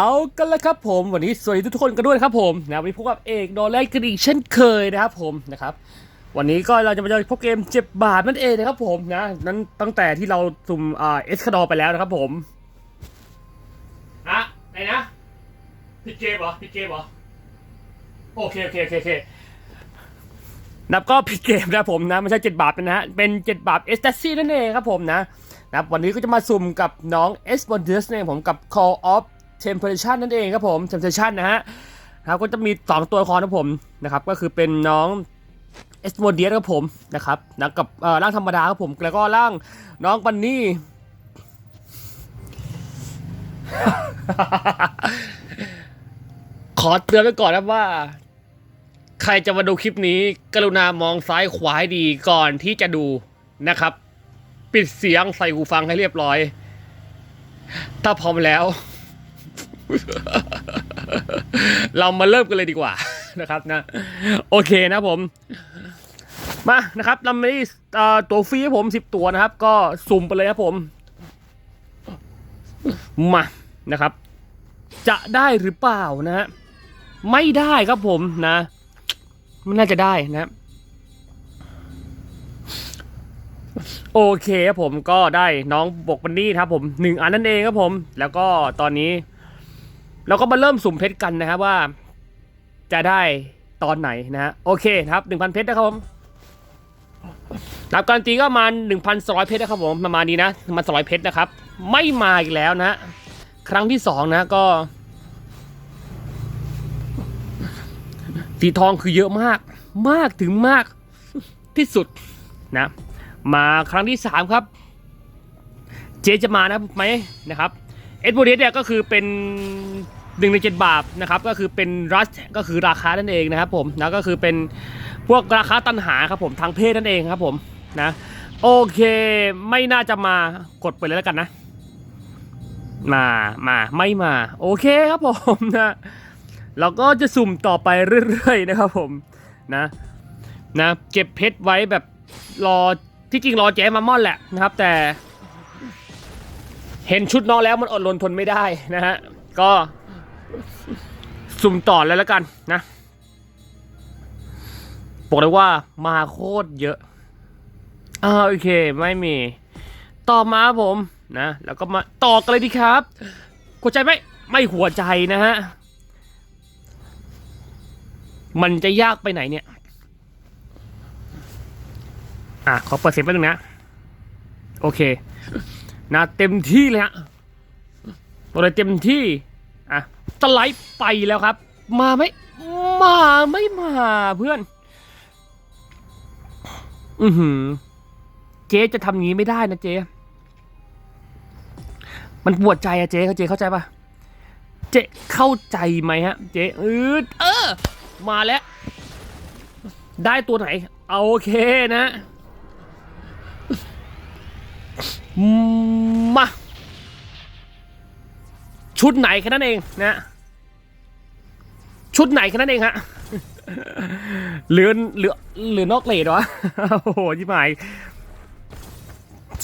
เอากันแล้วครับผมวันนี้สวัสดีทุกคนกันด้วยนะครับผมนะวันนี้พบกับเอกโดนแลกกระดิ่งเช่นเคยนะครับผมนะครับวันนี้ก็เราจะมาเจอพวกเกมเจ็บบาทนั่นเองนะครับผมนะนั้นตั้งแต่ที่เราสุ่มอ่าเอสคาดอไปแล้วนะครับผมอะไหนนะพี่เกมเหรอพี่เกมเหรอโอเคโอเคโอเคโอเคนับก็ผิดเกมนะครับผมนะไม่ใช่เจ็ดบาทนะฮะเป็นเจ็ดบาทเอสตัซี่นั่นเองครับผมนะนะครับวันนี้ก็จะมาสุ่มกับน้องเอสบอนเดสเนี่ยผมกับ Call of Temptation นั่นเองครับผม Temptation นะฮะครับก็จะมีสองตัวละครนะผมนะครับก็คือเป็นน้องเอสบอนเดสครับผมนะครับนะกับเอ่อร่างธรรมดาครับผมแล้วก็ร่างน้องบันนี่ขอเตือนไว้ก่อนนะว่า ใครจะมาดูคลิปนี้ กรุณามองซ้ายขวาให้ดีก่อนที่จะดูนะครับ ปิดเสียงใส่หูฟังให้เรียบร้อย ถ้าพร้อมแล้ว เรามาเริ่มกันเลยดีกว่านะครับนะ โอเคนะผม มานะครับเราไม่ได้ตัวฟรีให้ผมสิบตัวนะครับ ก็สุ่มไปเลยครับผม มานะครับ จะได้หรือเปล่านะฮะไม่ได้ครับผมนะไม่น่าจะได้นะโอเคครับผมก็ได้น้องบกบันนี่ครับผมหนึ่งอันนั่นเองครับผม แล้วก็ตอนนี้ เราก็มาเริ่มสุ่มเพชรกันนะครับว่า จะได้ตอนไหนนะฮะโอเคครับหนึ่งพันเพชรนะครับผมรับการนตีก็มาหนึ่งพันสองร้อยเพชรนะครับผมประมาณนี้นะมันสองร้อยเพชรนะครับ ไม่มาอีกแล้วนะครั้งที่สองนะก็สีทองคือเยอะมาก มากถึงมากที่สุดนะ มาครั้งที่สามครับ เจจะมานะไหมนะครับเอ็ดโบเดสเนี่ยก็คือเป็น หนึ่งในเจ็ดบาทนะครับก็คือเป็นรัชก็คือราคานั่นเองนะครับผมนะก็คือเป็นพวกราคาตันหาครับผมทางเพศนั่นเองครับผมนะโอเคไม่น่าจะมากดไปเลยแล้วกันนะ มามาไม่มา โอเคครับผมนะเราก็จะสุ่มต่อไปเรื่อยๆนะครับผมนะนะเก็บเพชรไว้แบบรอที่จริงรอแจมามอนแหละนะครับ แต่ เห็นชุดน้องแล้วมันอดรนทนไม่ได้นะฮะก็ สุ่มต่อแล้วแล้วกันนะบอกเลยว่ามาโคตรเยอะอ่าโอเคไม่มี ต่อมาผมนะแล้วก็มาต่อกันเลยดีครับหัวใจไหมไม่หัวใจนะฮะมันจะยากไปไหนเนี่ย อะ ขอเปิดเสียงแป๊บนึงนะ โอเคนะเต็มที่เลยฮะตัวเลยเต็มที่ สไลด์ไปแล้วครับ มาไหมมาไม่มาเพื่อน อือหือ เจ๊จะทำงี้ไม่ได้นะเจ๊ มันปวดใจอะเจ๊เขาเจ๊เข้าใจปะเจ๊เข้าใจไหมฮะ เจ๊เออเออ มาแล้ว ได้ตัวไหน เอาโอเคนะ มา ชุดไหนแค่นั้นเองนะชุดไหนแค่นั้นเองฮะหลือหลือหลือนอกเลดวะโอ้โหชิบหาย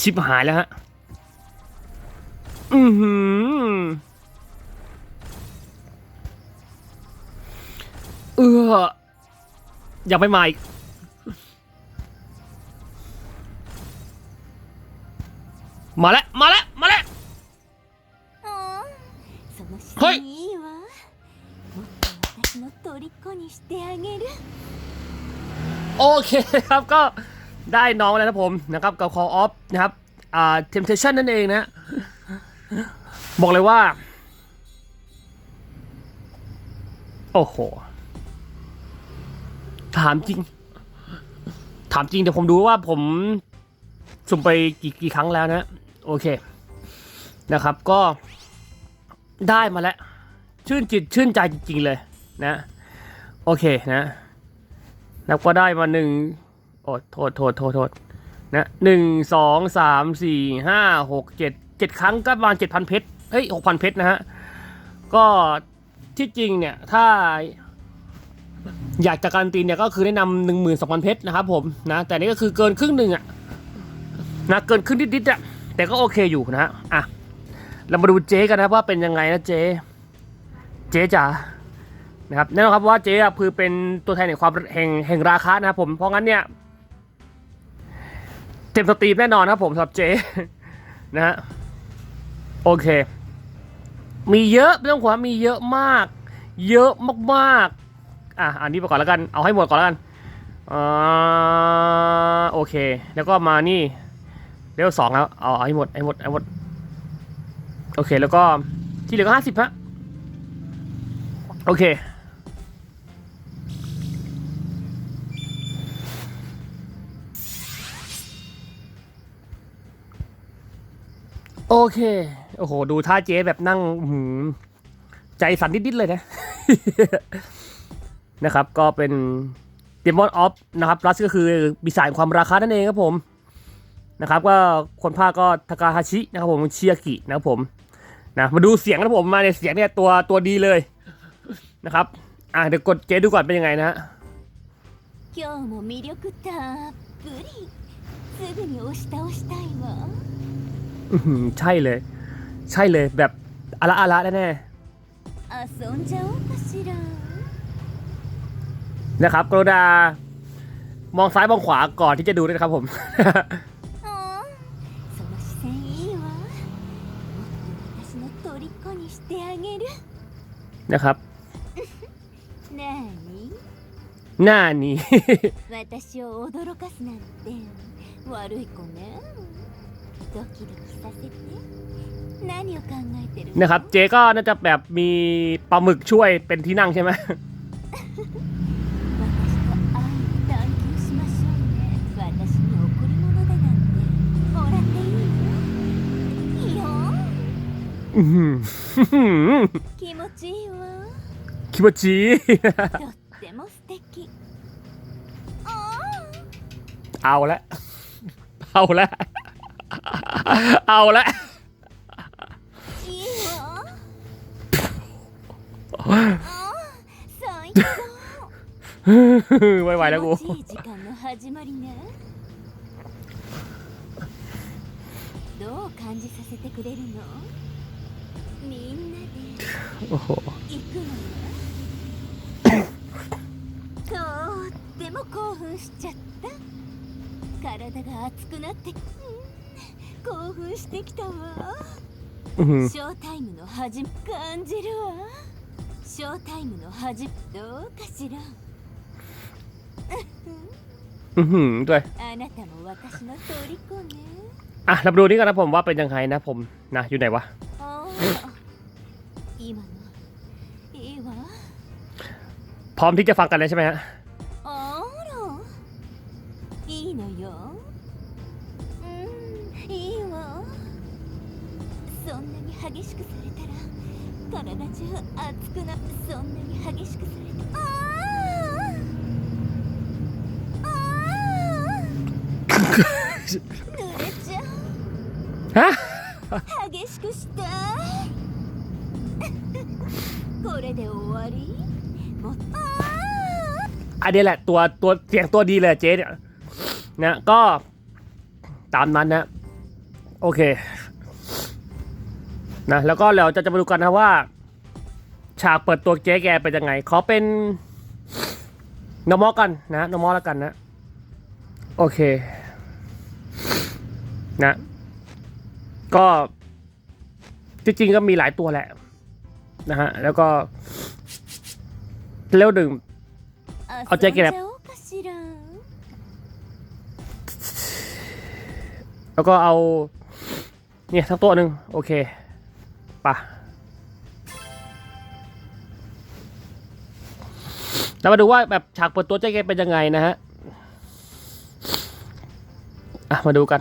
ชิบหายแล้วฮะอือหือเออยังไม่มาอีกมาแล้ว มาแล้ว にしてあげる โอเคครับก็ได้น้องแล้วนะผมนะครับกับ Call of นะครับอ่า Temptation นั่นเองนะ บอกเลยว่า โอ้โห ถามจริง ถามจริงเดี๋ยวผมดูว่าผมสุ่มไปกี่กี่ครั้งแล้วนะ โอเค นะครับ ก็ได้มาแล้ว ชื่นจิตชื่นใจจริง ๆ เลยนะ โอเคนะแล้วก็ได้มาหนึ่งโอ้โทษโทษโทษโทษนะหนึ่งสองสามสี่ห้าหกเจ็ดเจ็ดครั้งก็ประมาณเจ็ดพันเพชรเฮ้ยหกพันเพชรนะฮะ ก็ที่จริงเนี่ยถ้าอยากจะการันตีเนี่ยก็คือแนะนำหนึ่งหมื่นสองพันเพชรนะครับผมนะ แต่นี่ก็คือเกินครึ่งหนึ่งอะนะเกินครึ่งนิดๆอะแต่ก็โอเคอยู่นะอะเรามาดูเจ๊กันนะว่าเป็นยังไงนะเจ๊ เจ๊จ๋า นะครับแน่นอนครับว่าเจ๊คือเป็นตัวแทนแห่งความแห่งแห่งราคานะครับผมเพราะงั้นเนี่ยเต็มสตรีมแน่นอนครับผมสำหรับเจ๊นะฮะโอเค มีเยอะไม่ต้องห่วงมีเยอะมาก เยอะมากๆอะอันนี้ไปก่อนแล้วกันเอาให้หมดก่อนแล้วกันอ่าโอเค แล้วก็มานี่เลเวลสองแล้วเอาเอาให้หมดให้หมดให้หมดโอเคแล้วก็ที่เหลือก็ห้าสิบฮะโอเค โอเค โอ้โห ดูท่าเจ๊แบบนั่งอื้อหือใจสั่นนิด ๆ เลยนะ นะครับ ก็เป็น Demon of นะครับ plus ก็คือปีศาจแห่งความราคานั่นเองครับผม นะครับ ก็คนภาคก็ทากาฮาชินะครับผมเชียกินะครับผม นะ มาดูเสียงนะครับผมมาในยเสียงเนี่ยตัวตัวดีเลยนะครับ อ่ะเดี๋ยวกดเจ๊ดูก่อนเป็นยังไงนะฮะ 今日も魅力たっぷりすぐに押し倒したいわ อื้อหือ ใช่เลย ใช่เลยแบบอะละอะละแน่นะครับ กรุณามองซ้ายมองขวาก่อนที่จะดูด้วยนะครับผมนะครับหน้านี้ นะครับ เจก็น่าจะแบบมีปลาหมึกช่วยเป็นที่นั่งใช่ไหมคิมจิวะคิโมจิเอาละเอาละ เอาละ あいいわあ最高 ไม่ไหวแล้วกู 気持ちいい時間の始まりねどう感じさせてくれるのみんなで โอ้โห 行くのよとっても興奮しちゃった体が熱くなってうん 興奮してきたわ อื้อหือ ショータイムの始ま感じるわショータイムの始どうかしら อื้อหือด้วย あなたも私の虜ね อ่ะเรามาดูนี่กันนะผมว่าเป็นยังไงนะผมนะอยู่ไหนวะ ああ今のいいわ พร้อมที่จะฟังกันเลยใช่ไหมฮะ 激しくされたら体中熱くなそんなに激しくされたああああ濡れちゃう ฮะ 激しくしたいこれで終わりもっああ อันนี้แหละตัวตัวเสียงตัวดีเลยเจ๊เนี่ยนะก็ตามนั้นนะ โอเค นะแล้วก็เราจะจะมาดูกันนะว่า ฉากเปิดตัวเจ๊แกเป็นยังไง ขอเป็นนมอกันนะนมอแล้วกันนะ โอเค นะ ก็จริงๆก็มีหลายตัวแหละ นะฮะ แล้วก็เร็วดึงเอาเจ๊แกแล้วก็เอา เนี่ยทั้งตัวหนึ่งโอเค ปะเรามาดูว่าแบบฉากเปิดตัวเจ๊เกเป็นยังไงนะฮะ อะ มาดูกัน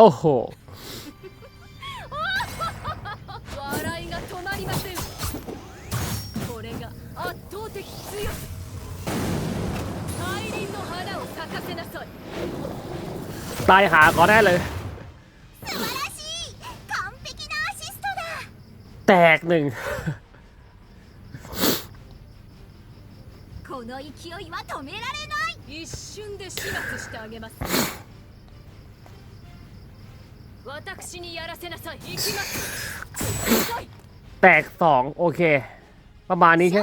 โอ้โหตายหาก่อนแน่เลย แตกหนึ่งこの勢いは止められない一瞬で始末してあげます แตกสองโอเค ประมาณนี้ใช่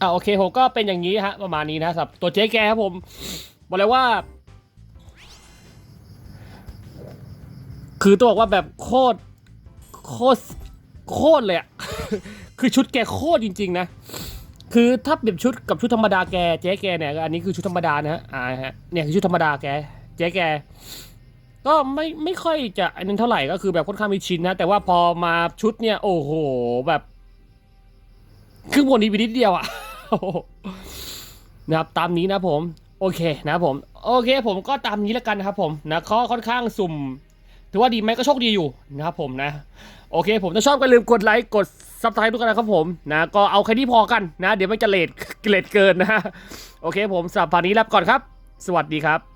อ่าโอเคผมก็เป็นอย่างนี้ฮะ ประมาณนี้นะสับตัวเจ๊แกครับผมบอกเลยว่า คือตัวบอกว่าแบบโคตรโคตรโคตรเลยอะ คือชุดแกโคตรจริง ๆ นะ คือถ้าเปรียบชุดกับชุดธรรมดาแกเจ๊แกเนี่ยอันนี้คือชุดธรรมดานะฮะอ่าฮะเนี่ยคือชุดธรรมดาแกเจ๊แก ก็ไม่ไม่ค่อยจะอันนั้นเท่าไหร่ก็คือแบบค่อนข้างมีชินนะ แต่ว่าพอมาชุดเนี่ยโอ้โหแบบครึ่งบนนี้ไปนิดเดียวอะนะครับตามนี้นะผม โอเคนะผม โอเค ผมก็ตามนี้แล้วกันนะครับผมนะข้อค่อนข้างสุ่ม ถือว่าดีไหมก็โชคดีอยู่นะครับผมนะ โอเค ผมถ้าชอบก็ลืมกดไลค์กดซับสไครต์ทุกคนนะครับผมนะก็เอาแค่นี้พอกันนะ เดี๋ยวไม่จะเลทเลทเกินนะโอเค ผมสำหรับพาร์นี้ลาบก่อนครับ สวัสดีครับ